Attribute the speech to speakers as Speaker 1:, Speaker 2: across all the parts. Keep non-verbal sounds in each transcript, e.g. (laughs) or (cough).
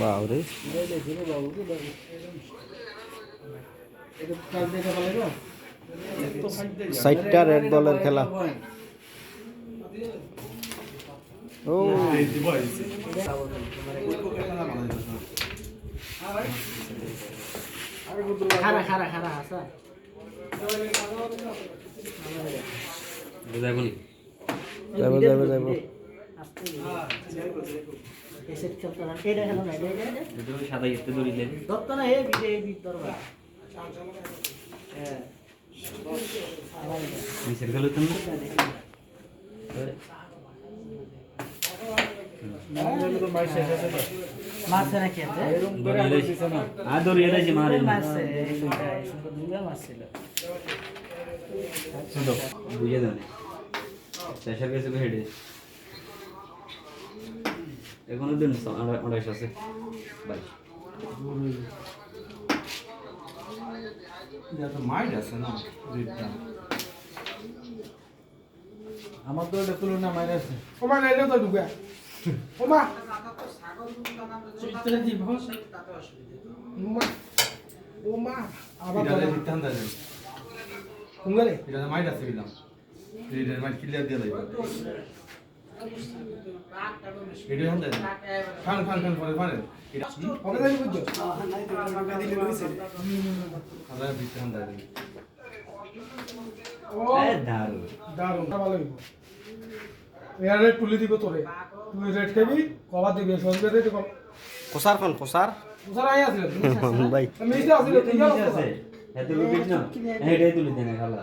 Speaker 1: বাবরে সাইটটা রেড বলের খেলা ও
Speaker 2: খারা খারা খারা হাসা
Speaker 1: যাব যাব যাব
Speaker 2: এসে খেলতে না না এটা এটা
Speaker 3: সাদা গেতে দড়িলেন
Speaker 2: দত্ত না হে বিটে এই বিট ধরবা হ্যাঁ আবার
Speaker 3: গেল তুমি এখনও দিন আড়াইশ আছে বাইশ
Speaker 2: আমার তো এটা তুলনা মাইনাস
Speaker 4: ওমা লাইলে তো ঢুকে। ওমা। ওমা। ওমা আবার ধরো।
Speaker 5: সিদ্ধান্ত আছে
Speaker 4: কুঙ্গালে?
Speaker 5: ইডালে মাইট আছে বিলাম ইডালে মাইট ক্লিয়ার দিয়ে লাগবে এটা হন্দ খান খান খান পরে পারে। এটা
Speaker 4: হবে জানি বুঝছ?
Speaker 5: আলাদা বিতে হন্দ
Speaker 4: ও
Speaker 3: দারুণ।
Speaker 4: দারুণ। ভালো হইব। এয়ারে তুলে দিব তোরে। তুই রেড খাবি কবার দিবি সন্ধ্যে
Speaker 1: কোসার কোন কোসার
Speaker 4: উসার আই আছিল (laughs)
Speaker 1: ভাই।
Speaker 4: মিষ্টি
Speaker 3: আছে এত লুকিট না। হেডে তুলে দেন খালা।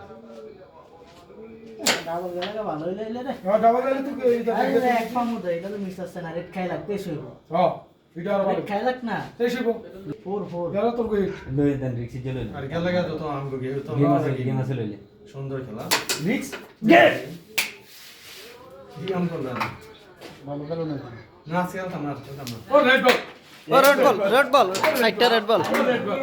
Speaker 2: ডাবল গেলে ভালো হইলে হইলে রে।
Speaker 4: হ্যাঁ ডাবল গেলে তুই
Speaker 2: আরে এক পামু দে এটা তো মিস আছে না রেড খাই লাগতে শুইব
Speaker 4: হ্যাঁ এটা আর ভালো।
Speaker 2: খাই লাগ না।
Speaker 4: সেই শিব
Speaker 2: ফোর ফোর।
Speaker 4: গেল তোর কই?
Speaker 3: লই দেন রিক্সি চলে
Speaker 5: আর গেল লাগা তো আমগো গে তো
Speaker 3: গেম আছে গেম আছে লইলে
Speaker 5: সুন্দর খেলা।
Speaker 4: রিক্স?
Speaker 2: গেট
Speaker 5: কি করলাম
Speaker 4: ভালো গেল না
Speaker 5: না আজকে খেলতাম না খেলতাম না
Speaker 4: ও রেড বল
Speaker 1: ও রেড বল রেড বল সাইটটা রেড বল
Speaker 4: রেড বল